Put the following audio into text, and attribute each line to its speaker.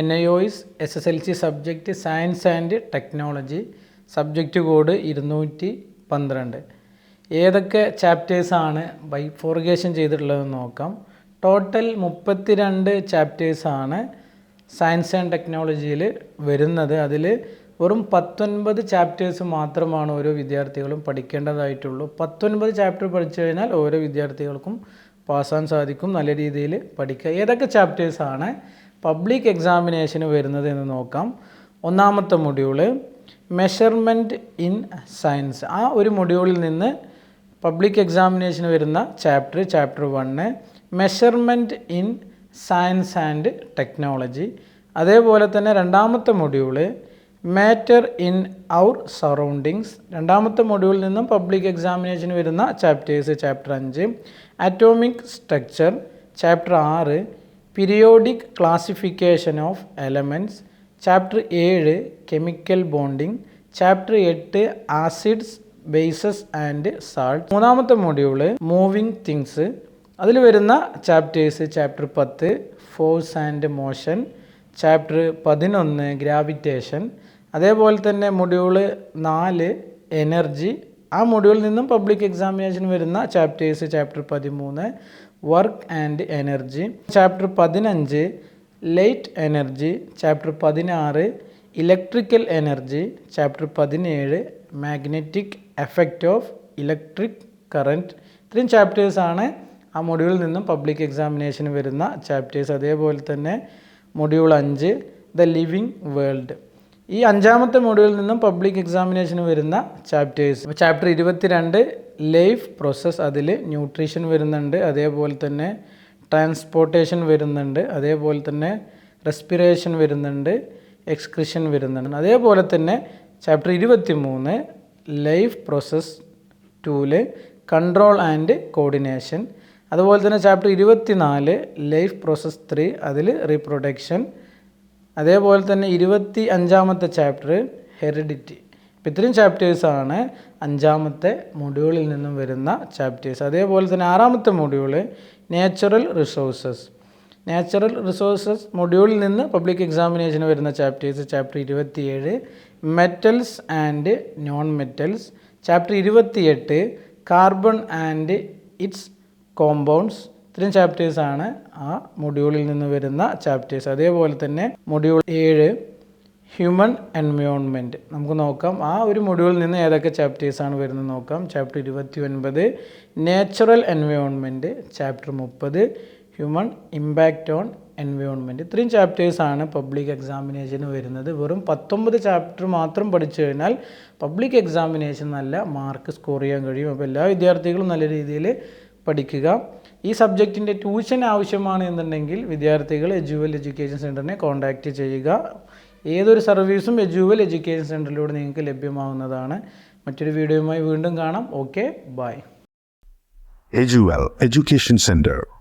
Speaker 1: N I O S S S L C subject science and technology subject code ഇരുന്നൂറ്റി പന്ത്രണ്ട്. ഏതൊക്കെ ചാപ്റ്റേഴ്സാണ് ബൈഫോർഗേഷൻ ചെയ്തിട്ടുള്ളതെന്ന് നോക്കാം. Total മുപ്പത്തി രണ്ട് ചാപ്റ്റേഴ്സാണ് സയൻസ് ആൻഡ് ടെക്നോളജിയിൽ വരുന്നത്. അതിൽ വെറും പത്തൊൻപത് ചാപ്റ്റേഴ്സ് മാത്രമാണ് ഓരോ വിദ്യാർത്ഥികളും പഠിക്കേണ്ടതായിട്ടുള്ളൂ. പത്തൊൻപത് ചാപ്റ്റർ പഠിച്ചു കഴിഞ്ഞാൽ ഓരോ വിദ്യാർത്ഥികൾക്കും പാസ്സാൻ സാധിക്കും. നല്ല രീതിയിൽ പഠിക്കുക. ഏതൊക്കെ ചാപ്റ്റേഴ്സാണ് പബ്ലിക് എക്സാമിനേഷന് വരുന്നത് എന്ന് നോക്കാം. ഒന്നാമത്തെ മൊഡ്യൂൾ മെഷർമെന്റ് ഇൻ സയൻസ് ആ ഒരു മൊഡ്യൂളിൽ നിന്ന് പബ്ലിക് എക്സാമിനേഷന് വരുന്ന chapter chapter one measurement in science and technology അതേപോലെ തന്നെ രണ്ടാമത്തെ module matter in our surroundings രണ്ടാമത്തെ മൊഡ്യൂളിൽ നിന്നും പബ്ലിക് എക്സാമിനേഷന് വരുന്ന ചാപ്റ്റേഴ്സ് ചാപ്റ്റർ അഞ്ച്. അറ്റോമിക് സ്ട്രക്ചർ ചാപ്റ്റർ ആറ്. Periodic classification of elements chapter ഏഴ് കെമിക്കൽ ബോണ്ടിങ് ചാപ്റ്റർ എട്ട് ആസിഡ്സ് ബേസസ് ആൻഡ് സാൾട്ട്. മൂന്നാമത്തെ മൊഡ്യൂൾ മൂവിങ് തിങ്സ്. അതിൽ വരുന്ന ചാപ്റ്റേഴ്സ് ചാപ്റ്റർ പത്ത് ഫോഴ്സ് ആൻഡ് മോഷൻ. ചാപ്റ്റർ പതിനൊന്ന് ഗ്രാവിറ്റേഷൻ. അതേപോലെ തന്നെ മൊഡ്യൂൾ നാല് എനർജി. ആ മൊഡ്യൂളിൽ നിന്നും പബ്ലിക് എക്സാമിനേഷൻ വരുന്ന ചാപ്റ്റേഴ്സ് ചാപ്റ്റർ പതിമൂന്ന് വർക്ക് ആൻഡ് എനർജി ചാപ്റ്റർ പതിനഞ്ച് ലൈറ്റ് എനർജി ചാപ്റ്റർ പതിനാറ് ഇലക്ട്രിക്കൽ എനർജി ചാപ്റ്റർ പതിനേഴ് magnetic effect of electric current ഇത്രയും ചാപ്റ്റേഴ്സാണ് ആ മൊഡ്യൂളിൽ നിന്നും പബ്ലിക് എക്സാമിനേഷന് വരുന്ന ചാപ്റ്റേഴ്സ് അതേപോലെ തന്നെ മൊഡ്യൂൾ അഞ്ച് ദ ലിവിങ് വേൾഡ് ഈ അഞ്ചാമത്തെ മൊഡ്യൂളിൽ നിന്നും പബ്ലിക് എക്സാമിനേഷന് വരുന്ന ചാപ്റ്റേഴ്സ് ചാപ്റ്റർ ഇരുപത്തിരണ്ട് ലൈഫ് പ്രോസസ്സ് അതിൽ ന്യൂട്രീഷൻ വരുന്നുണ്ട് അതേപോലെ തന്നെ ട്രാൻസ്പോർട്ടേഷൻ വരുന്നുണ്ട് അതേപോലെ തന്നെ റെസ്പിറേഷൻ വരുന്നുണ്ട് എക്സ്ക്രിഷൻ വരുന്നുണ്ട്. അതേപോലെ തന്നെ ചാപ്റ്റർ ഇരുപത്തി മൂന്ന് life process two control and coordination അതുപോലെ തന്നെ ചാപ്റ്റർ ഇരുപത്തി നാല് ലൈഫ് പ്രോസസ് ത്രീ അതിൽ റീപ്രൊഡക്ഷൻ അതേപോലെ തന്നെ ഇരുപത്തി അഞ്ചാമത്തെ ചാപ്റ്റർ ഹെറിഡിറ്റി ഇപ്പം ഇത്രയും ചാപ്റ്റേഴ്സാണ് അഞ്ചാമത്തെ മൊഡ്യൂളിൽ നിന്നും വരുന്ന ചാപ്റ്റേഴ്സ് അതേപോലെ തന്നെ ആറാമത്തെ module natural resources natural resources മൊഡ്യൂളിൽ നിന്ന് പബ്ലിക് എക്സാമിനേഷന് വരുന്ന ചാപ്റ്റേഴ്സ് ചാപ്റ്റർ ഇരുപത്തിയേഴ് metals and non metals chapter ഇരുപത്തിയെട്ട് കാർബൺ ആൻഡ് ഇറ്റ്സ് കോമ്പൗണ്ട്സ് ഇത്രയും ചാപ്റ്റേഴ്സാണ് ആ മൊഡ്യൂളിൽ നിന്ന് വരുന്ന ചാപ്റ്റേഴ്സ് അതേപോലെ തന്നെ മൊഡ്യൂൾ ഏഴ് ഹ്യൂമൻ എൻവയോൺമെന്റ് നമുക്ക് നോക്കാം. ആ ഒരു മൊഡ്യൂളിൽ നിന്ന് ഏതൊക്കെ ചാപ്റ്റേഴ്സാണ് വരുന്നത് നോക്കാം. ചാപ്റ്റർ ഇരുപത്തി ഒൻപത് നാച്ചുറൽ എൻവയോൺമെന്റ് ചാപ്റ്റർ മുപ്പത് ഹ്യൂമൻ ഇമ്പാക്റ്റ് ഓൺ എൻവയോൺമെന്റ് ഇത്രയും ചാപ്റ്റേഴ്സാണ് പബ്ലിക് എക്സാമിനേഷന് വരുന്നത്. വെറും പത്തൊമ്പത് ചാപ്റ്റർ മാത്രം പഠിച്ചു കഴിഞ്ഞാൽ പബ്ലിക് എക്സാമിനേഷൻ നല്ല മാർക്ക് സ്കോർ ചെയ്യാൻ കഴിയും. അപ്പോൾ എല്ലാ വിദ്യാർത്ഥികളും നല്ല രീതിയിൽ പഠിക്കുക. ഈ സബ്ജക്റ്റിന്റെ ട്യൂഷൻ ആവശ്യമാണ് എന്നുണ്ടെങ്കിൽ വിദ്യാർത്ഥികൾ എജുവൽ എഡ്യൂക്കേഷൻ സെന്ററിനെ കോൺടാക്റ്റ് ചെയ്യുക. ഏതൊരു സർവീസും എജുവൽ എഡ്യൂക്കേഷൻ സെന്ററിലൂടെ നിങ്ങൾക്ക് ലഭ്യമാവുന്നതാണ്. മറ്റൊരു വീഡിയോയുമായി വീണ്ടും കാണാം. Okay bye.
Speaker 2: എജുവൽ education Center